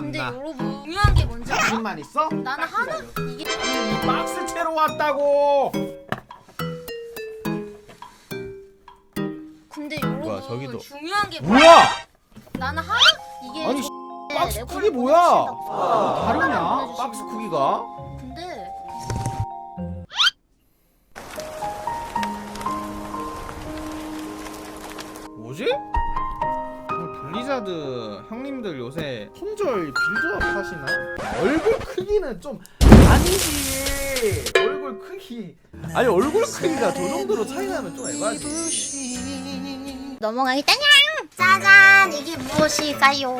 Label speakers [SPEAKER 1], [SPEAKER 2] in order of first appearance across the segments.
[SPEAKER 1] 근데
[SPEAKER 2] 나.
[SPEAKER 1] 여러분 중요한 게 뭔지 알아?
[SPEAKER 2] 자신만 있어?
[SPEAKER 1] 나는 하나 이게
[SPEAKER 2] 박스 채로 왔다고.
[SPEAKER 1] 근데 여러분
[SPEAKER 3] 뭐야, 저기도.
[SPEAKER 1] 중요한 게
[SPEAKER 2] 뭐야?
[SPEAKER 1] 나는 하나 이게
[SPEAKER 2] 아니,
[SPEAKER 1] 저-
[SPEAKER 2] 박스
[SPEAKER 1] 레고를
[SPEAKER 2] 크기 뭐야?
[SPEAKER 1] 보내주신다고.
[SPEAKER 2] 아, 다르냐?
[SPEAKER 1] 보내주신다고.
[SPEAKER 2] 박스 크기가?
[SPEAKER 1] 근데
[SPEAKER 2] 뭐지? 어, 블리자드 형님들 요새 품절 빌드업 하시나? 얼굴 크기는 좀 아니지. 얼굴 크기. 아니 얼굴 크기가 저 정도로 차이 나면 좀 에바지.
[SPEAKER 1] 넘어가겠다냥 짜잔 이게 무엇일까요?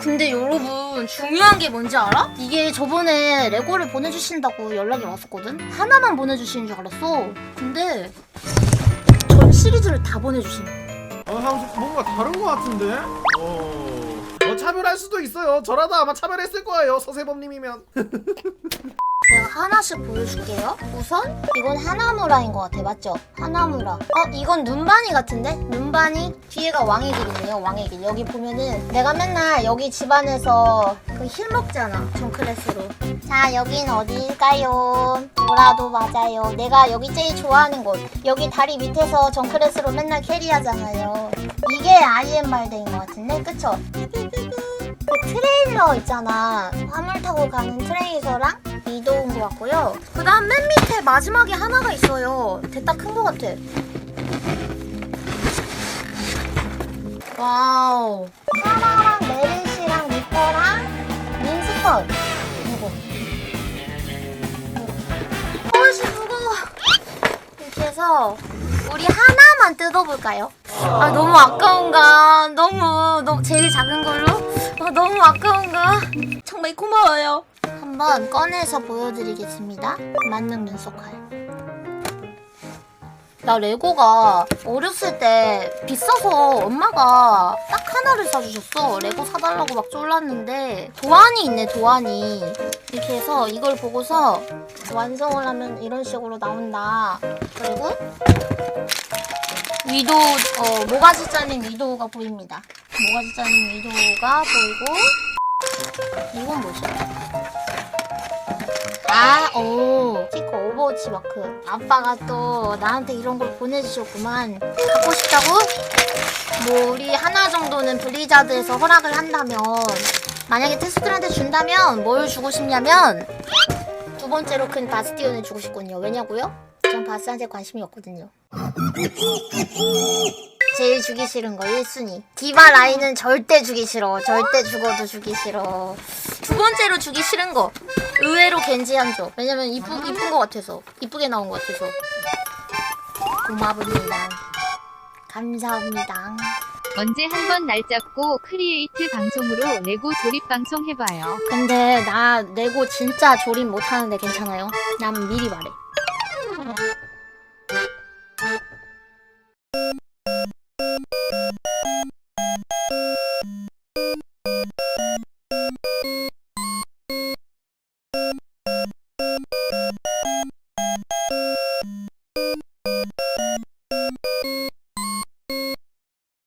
[SPEAKER 1] 근데 여러분 중요한 게 뭔지 알아? 이게 저번에 레고를 보내주신다고 연락이 왔었거든? 하나만 보내주시는 줄 알았어 근데 전 시리즈를 다 보내주신
[SPEAKER 2] 어, 형 뭔가 다른 것 같은데? 어. 어, 차별할 수도 있어요. 저라도 아마 차별했을 거예요. 서세범님이면.
[SPEAKER 1] 내가 하나씩 보여줄게요. 우선 이건 하나무라인 것 같아 맞죠? 하나무라. 어 이건 눈바니 같은데? 눈바니? 뒤에가 왕의 길이네요 왕의 길. 여기 보면은 내가 맨날 여기 집안에서 그 힐 먹잖아 정크레스로. 자 여긴 어디일까요? 뭐라도 맞아요. 내가 여기 제일 좋아하는 곳. 여기 다리 밑에서 정크레스로 맨날 캐리하잖아요. 이게 IM 말대인 것 같은데? 그쵸? 그 트레일러 있잖아. 화물 타고 가는 트레이서랑 것 같고요. 그 다음 맨 밑에 마지막에 하나가 있어요. 됐다 큰것 같아. 와우. 하나랑 메르시랑 니꺼랑 민스턴. 이거. 어이씨 무거워. 이렇게 해서 우리 하나만 뜯어볼까요? 아 너무 아까운가? 너무 너무 제일 작은 걸로? 아, 너무 아까운가? 정말 고마워요 한번 꺼내서 보여드리겠습니다. 만능 눈썹칼 나 레고가 어렸을 때 비싸서 엄마가 딱 하나를 사주셨어. 레고 사달라고 막 쫄랐는데 도안이 있네 도안이. 이렇게 해서 이걸 보고서 완성을 하면 이런 식으로 나온다. 그리고 위도 어 모가지 잘린 위도우가 보입니다. 모가지 잘린 위도우가 보이고 이건 뭐지? 아, 오, 스티커 오버워치 마크. 아빠가 또 나한테 이런 걸 보내주셨구만. 갖고 싶다고? 뭐 우리 하나 정도는 블리자드에서 허락을 한다면 만약에 테스트한테 준다면 뭘 주고 싶냐면 두 번째로 큰 바스티온을 주고 싶거든요. 왜냐고요? 전 바스한테 관심이 없거든요. 제일 주기 싫은 거 1순위. 디바 라인은 절대 주기 싫어. 절대 죽어도 주기 싫어. 두 번째로 주기 싫은 거. 의외로 겐지 한조. 왜냐면 이쁘, 이쁜 거 같아서. 이쁘게 나온 거 같아서. 고맙습니다. 감사합니다.
[SPEAKER 4] 언제 한번 날 잡고 크리에이트 방송으로 레고 조립 방송 해봐요.
[SPEAKER 1] 근데 나 내고 진짜 조립 못하는데 괜찮아요? 난 미리 말해.